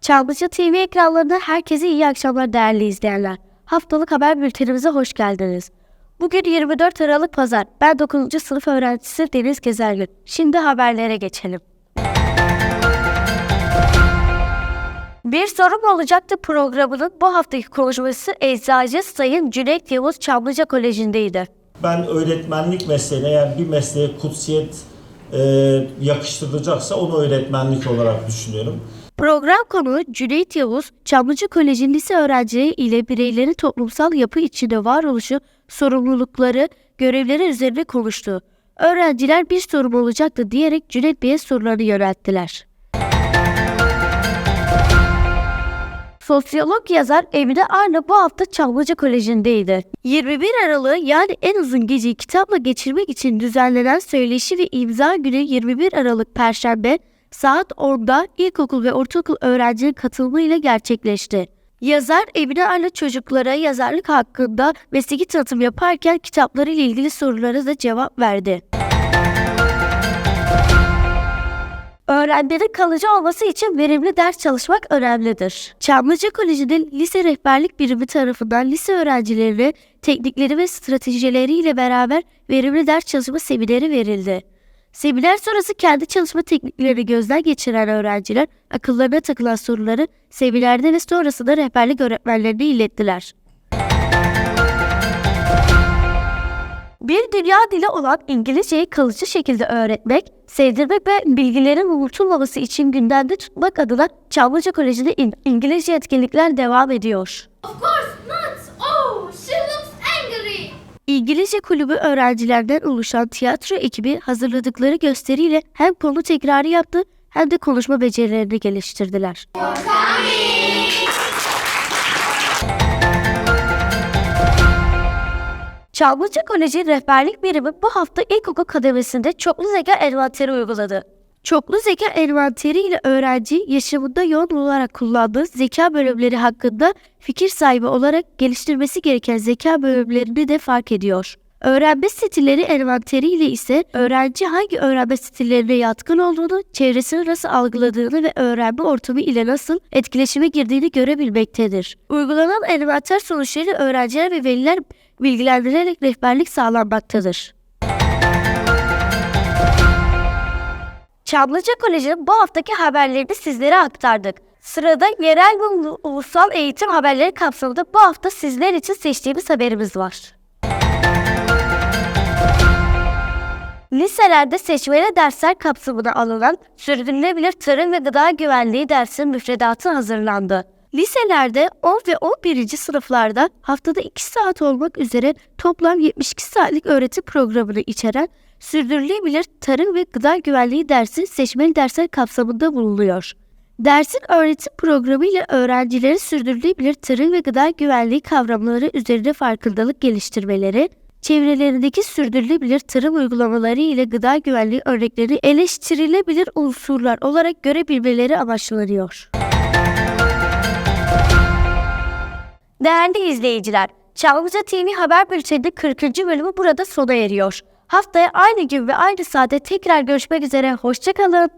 Çamlıca TV ekranlarında herkese iyi akşamlar değerli izleyenler. Haftalık haber bültenimize hoş geldiniz. Bugün 24 Aralık Pazar. Ben 9. sınıf öğrencisi Deniz Gezergin. Şimdi haberlere geçelim. Bir sorum olacaktı programının bu haftaki konuşması Eczacı Sayın Cüneyt Yavuz Çamlıca Koleji'ndeydi. Ben öğretmenlik mesleğine yani bir mesleğe kutsiyet e, yakıştırılacaksa onu öğretmenlik olarak düşünüyorum. Program konuğu Cüneyt Yavuz, Çamlıca Koleji lise öğrencileri ile bireylerin toplumsal yapı içinde varoluşu, sorumlulukları, görevleri üzerine konuştu. Öğrenciler bir sorum olacaktı diyerek Cüneyt Bey'e sorularını yönelttiler. Sosyolog yazar Emine Arna bu hafta Çamlıca Koleji'ndeydi. 21 Aralık'ı yani en uzun geceyi kitapla geçirmek için düzenlenen söyleşi ve imza günü 21 Aralık Perşembe saat 10'da ilkokul ve ortaokul öğrencilerin katılımıyla gerçekleşti. Yazar Emine Arna çocuklara yazarlık hakkında mesleki tanıtım yaparken kitapları ile ilgili sorulara da cevap verdi. Öğrencilerin kalıcı olması için verimli ders çalışmak önemlidir. Çamlıca Koleji'nin lise rehberlik birimi tarafından lise öğrencilerine teknikleri ve stratejileriyle beraber verimli ders çalışma semineri verildi. Seminer sonrası kendi çalışma tekniklerini gözden geçiren öğrenciler akıllarına takılan soruları seminerde ve sonrasında rehberlik öğretmenlerine ilettiler. Bir dünya dili olan İngilizceyi kalıcı şekilde öğretmek, sevdirmek ve bilgilerin unutulmaması için gündemde tutmak adına Çamlıca Koleji'nde İng- İngilizce etkinlikler devam ediyor. Of course not! Oh, she! İngilizce kulübü öğrencilerden oluşan tiyatro ekibi hazırladıkları gösteriyle hem konu tekrarı yaptı hem de konuşma becerilerini geliştirdiler. Çamlıca Koleji Rehberlik Birimi bu hafta ilkokul kademesinde çoklu zeka envanteri uyguladı. Çoklu zeka envanteri ile öğrenci yaşamında yoğun olarak kullandığı zeka bölümleri hakkında fikir sahibi olarak geliştirmesi gereken zeka bölümlerini de fark ediyor. Öğrenme stilleri envanteri ile ise öğrenci hangi öğrenme stillerine yatkın olduğunu, çevresini nasıl algıladığını ve öğrenme ortamı ile nasıl etkileşime girdiğini görebilmektedir. Uygulanan envanter sonuçları öğrenciler ve veliler bilgilendirilerek rehberlik sağlanmaktadır. Çamlıca Koleji'nin bu haftaki haberlerini sizlere aktardık. Sırada yerel ve ulu- ulusal eğitim haberleri kapsamında bu hafta sizler için seçtiğimiz haberimiz var. Liselerde seçmeli dersler kapsamına alınan sürdürülebilir tarım ve gıda güvenliği dersi müfredatı hazırlandı. Liselerde 10 ve 11. sınıflarda haftada 2 saat olmak üzere toplam 72 saatlik öğretim programını içeren sürdürülebilir tarım ve gıda güvenliği dersi seçmeli dersler kapsamında bulunuyor. Dersin öğretim programı ile öğrencilerin sürdürülebilir tarım ve gıda güvenliği kavramları üzerinde farkındalık geliştirmeleri, çevrelerindeki sürdürülebilir tarım uygulamaları ile gıda güvenliği örnekleri eleştirilebilir unsurlar olarak görebilmeleri amaçlanıyor. Değerli izleyiciler, Çamlıca TV Haber Bülteni'nin 40. bölümü burada sona eriyor. Haftaya aynı gün ve aynı saatte tekrar görüşmek üzere, hoşçakalın.